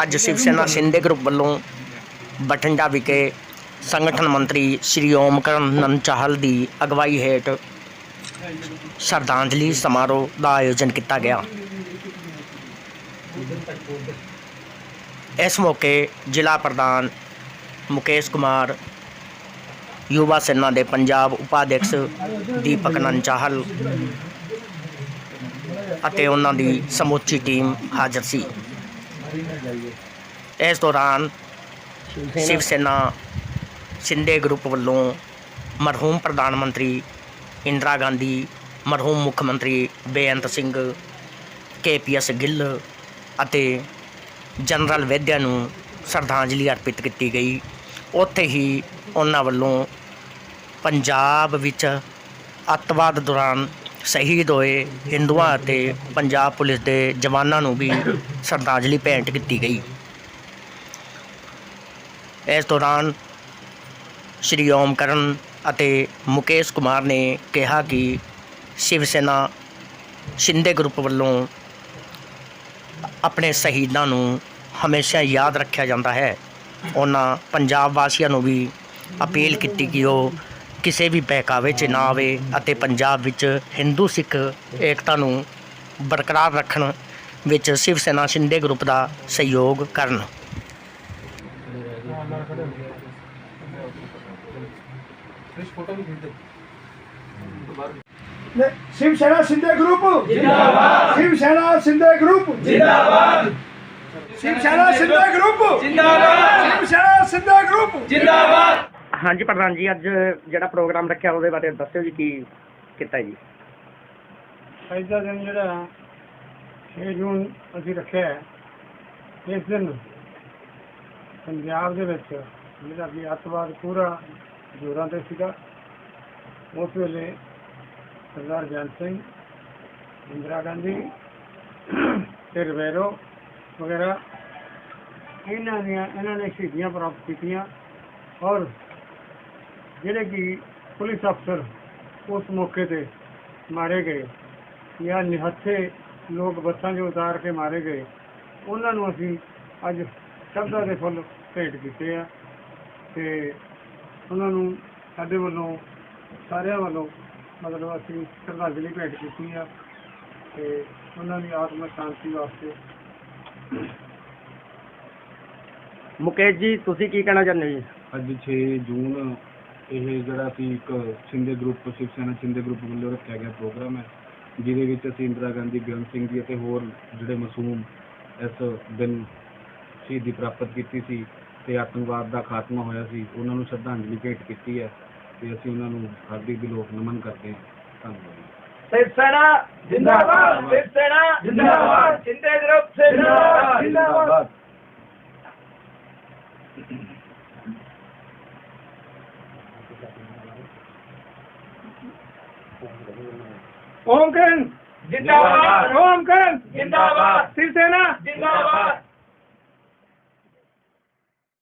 ਅੱਜ ਸ਼ਿਵ ਸੈਨਾ ਸ਼ਿੰਦੇ ਗਰੁੱਪ ਵੱਲੋਂ ਬਠਿੰਡਾ ਵਿਖੇ ਸੰਗਠਨ ਮੰਤਰੀ ਸ਼੍ਰੀ ਓਮਕਰਨ ਚਾਹਲ ਦੀ ਅਗਵਾਈ ਹੇਠ ਸ਼ਰਧਾਂਜਲੀ ਸਮਾਰੋਹ ਦਾ ਆਯੋਜਨ ਕੀਤਾ ਗਿਆ। ਇਸ ਮੌਕੇ ਜ਼ਿਲ੍ਹਾ ਪ੍ਰਧਾਨ ਮੁਕੇਸ਼ ਕੁਮਾਰ, ਯੁਵਾ ਸੈਨਾ ਦੇ ਪੰਜਾਬ ਉਪਾਧਿਕਸ਼ ਦੀਪਕ ਨੰਦ ਚਾਹਲ ਅਤੇ ਉਹਨਾਂ ਦੀ ਸਮੁੱਚੀ ਟੀਮ ਹਾਜ਼ਰ ਸੀ। ਇਸ ਦੌਰਾਨ ਸ਼ਿਵ ਸੈਨਾ, ਸ਼ਿੰਦੇ ਗਰੁੱਪ ਵੱਲੋਂ ਮਰਹੂਮ ਪ੍ਰਧਾਨ ਮੰਤਰੀ ਇੰਦਰਾ ਗਾਂਧੀ, ਮਰਹੂਮ ਮੁੱਖ ਮੰਤਰੀ ਬੇਅੰਤ ਸਿੰਘ, ਕੇਪੀਐਸ ਗਿੱਲ ਅਤੇ ਜਨਰਲ ਵੈਦਿਆ ਨੂੰ ਸ਼ਰਧਾਂਜਲੀ ਅਰਪਿਤ ਕੀਤੀ ਗਈ। ਉੱਥੇ ਹੀ ਉਹਨਾਂ ਵੱਲੋਂ ਪੰਜਾਬ ਵਿੱਚ ਅੱਤਵਾਦ ਦੌਰਾਨ ਸ਼ਹੀਦ ਹੋਏ ਹਿੰਦੂਆਂ ਅਤੇ ਪੰਜਾਬ ਪੁਲਿਸ ਦੇ ਜਵਾਨਾਂ ਨੂੰ ਵੀ ਸ਼ਰਧਾਂਜਲੀ ਭੇਂਟ ਕੀਤੀ ਗਈ। ਇਸ ਦੌਰਾਨ ਸ਼੍ਰੀ ਓਮਕਰਨ ਅਤੇ ਮੁਕੇਸ਼ ਕੁਮਾਰ ਨੇ ਕਿਹਾ ਕਿ ਸ਼ਿਵ ਸੈਨਾ ਸ਼ਿੰਦੇ ਗਰੁੱਪ ਵੱਲੋਂ ਆਪਣੇ ਸ਼ਹੀਦਾਂ ਨੂੰ ਹਮੇਸ਼ਾ ਯਾਦ ਰੱਖਿਆ ਜਾਂਦਾ ਹੈ। ਉਹਨਾਂ ਪੰਜਾਬ ਵਾਸੀਆਂ ਨੂੰ ਵੀ ਅਪੀਲ ਕੀਤੀ ਕਿ ਉਹ ਕਿਸੇ ਵੀ ਬਹਿਕਾਵੇ 'ਚ ਨਾ ਆਵੇ ਅਤੇ ਪੰਜਾਬ ਵਿੱਚ ਹਿੰਦੂ ਸਿੱਖ ਏਕਤਾ ਨੂੰ ਬਰਕਰਾਰ ਰੱਖਣ ਵਿੱਚ ਸ਼ਿਵ ਸੈਨਾ ਸ਼ਿੰਦੇ ਗਰੁੱਪ ਦਾ ਸਹਿਯੋਗ ਕਰਨ। ਸ਼ਿਵ ਸੈਨਾ ਸ਼ਿੰਦੇ ਗਰੁੱਪ। ਜਿੰਦਾਬਾਦ। ਸ਼ਿਵ ਸੈਨਾ ਸ਼ਿੰਦੇ ਗਰੁੱਪ। ਜਿੰਦਾਬਾਦ। ਸ਼ਿਵ ਸੈਨਾ ਸ਼ਿੰਦੇ ਗਰੁੱਪ। ਜਿੰਦਾਬਾਦ। ਸ਼ਿਵ ਸੈਨਾ ਸ਼ਿੰਦੇ ਗਰੁੱਪ। ਜਿੰਦਾਬਾਦ। ਹਾਂਜੀ, ਪ੍ਰਧਾਨ ਜੀ, ਅੱਜ ਜਿਹੜਾ ਪ੍ਰੋਗਰਾਮ ਰੱਖਿਆ ਉਹਦੇ ਬਾਰੇ ਦੱਸਿਓ ਜੀ, ਕੀ ਕੀਤਾ ਜੀ? ਅੱਜ ਦਾ ਦਿਨ ਜਿਹੜਾ 6 ਜੂਨ ਅਸੀਂ ਰੱਖਿਆ ਹੈ। ਇਸ ਦਿਨ ਪੰਜਾਬ ਦੇ ਵਿੱਚ ਜਿਹੜਾ ਵੀ ਅੱਤਵਾਦ ਪੂਰਾ ਜੋਰਾਂ ਤੇ ਸੀਗਾ, ਉਸ ਵੇਲੇ ਸਰਦਾਰ ਜਨ ਸਿੰਘ, ਇੰਦਰਾ ਗਾਂਧੀ ਤੇ ਰਵੇਰੋ ਵਗੈਰਾ, ਇਹਨਾਂ ਦੀਆਂ, ਇਹਨਾਂ ਨੇ ਸ਼ਹੀਦੀਆਂ ਪ੍ਰਾਪਤ ਕੀਤੀਆਂ ਔਰ ਜਿਹੜੇ ਕਿ ਪੁਲਿਸ ਅਫਸਰ ਉਸ ਮੌਕੇ ਤੇ ਮਾਰੇ ਗਏ ਜਾਂ ਨਿਹੱਥੇ ਲੋਕ ਬੱਸਾਂ 'ਚ ਉਤਾਰ ਕੇ ਮਾਰੇ ਗਏ ਉਹਨਾਂ ਨੂੰ ਅਸੀਂ ਅੱਜ ਸ਼ਬਦਾਂ ਦੇ ਫੁੱਲ ਭੇਟ ਕੀਤੇ ਆ ਤੇ ਉਹਨਾਂ ਨੂੰ ਸਾਡੇ ਵੱਲੋਂ ਸਾਰਿਆਂ ਵੱਲੋਂ ਮਤਲਬ ਅਸੀਂ ਸ਼ਰਧਾਂਜਲੀ ਭੇਟ ਕੀਤੀ ਆ ਤੇ ਉਹਨਾਂ ਦੀ ਆਤਮਾ ਸ਼ਾਂਤੀ ਵਾਸਤੇ। ਮੁਕੇਸ਼ ਜੀ ਤੁਸੀਂ ਕੀ ਕਹਿਣਾ ਚਾਹੁੰਦੇ ਹੋ ਜੀ? ਅੱਜ 6 ਜੂਨ ਇਹ ਜਿਹੜਾ ਸੀ ਇੱਕ ਸ਼ਿੰਦੇ ਗਰੁੱਪ ਸ਼ਿਵ ਸੈਨਾ ਸ਼ਿੰਦੇ ਗਰੁੱਪ ਵੱਲੋਂ ਰੱਖਿਆ ਗਿਆ ਪ੍ਰੋਗਰਾਮ ਹੈ ਜਿਹਦੇ ਵਿੱਚ ਅਸੀਂ ਇੰਦਰਾ ਗਾਂਧੀ ਬੇਅੰਤ ਸਿੰਘ ਜੀ ਅਤੇ ਹੋਰ ਜਿਹੜੇ ਮਾਸੂਮ ਇਸ ਦਿਨ ਸ਼ਹੀਦੀ ਪ੍ਰਾਪਤ ਕੀਤੀ ਸੀ ਤੇ ਆਤੰਕਵਾਦ ਦਾ ਖਾਤਮਾ ਹੋਇਆ ਸੀ ਉਹਨਾਂ ਨੂੰ ਸ਼ਰਧਾਂਜਲੀ ਭੇਟ ਕੀਤੀ ਹੈ ਤੇ ਅਸੀਂ ਉਹਨਾਂ ਨੂੰ ਹਾਰਦਿਕ ਦਿਲੋਂ ਨਮਨ ਕਰਦੇ ਹਾਂ ਧੰਨਵਾਦ शिव सेना जिंदाबाद शिव सेना जिंदाबाद शिंदे ग्रुप जिंदाबाद ओम करण जिंदाबाद ओम करण जिंदाबाद शिवसेना जिंदाबाद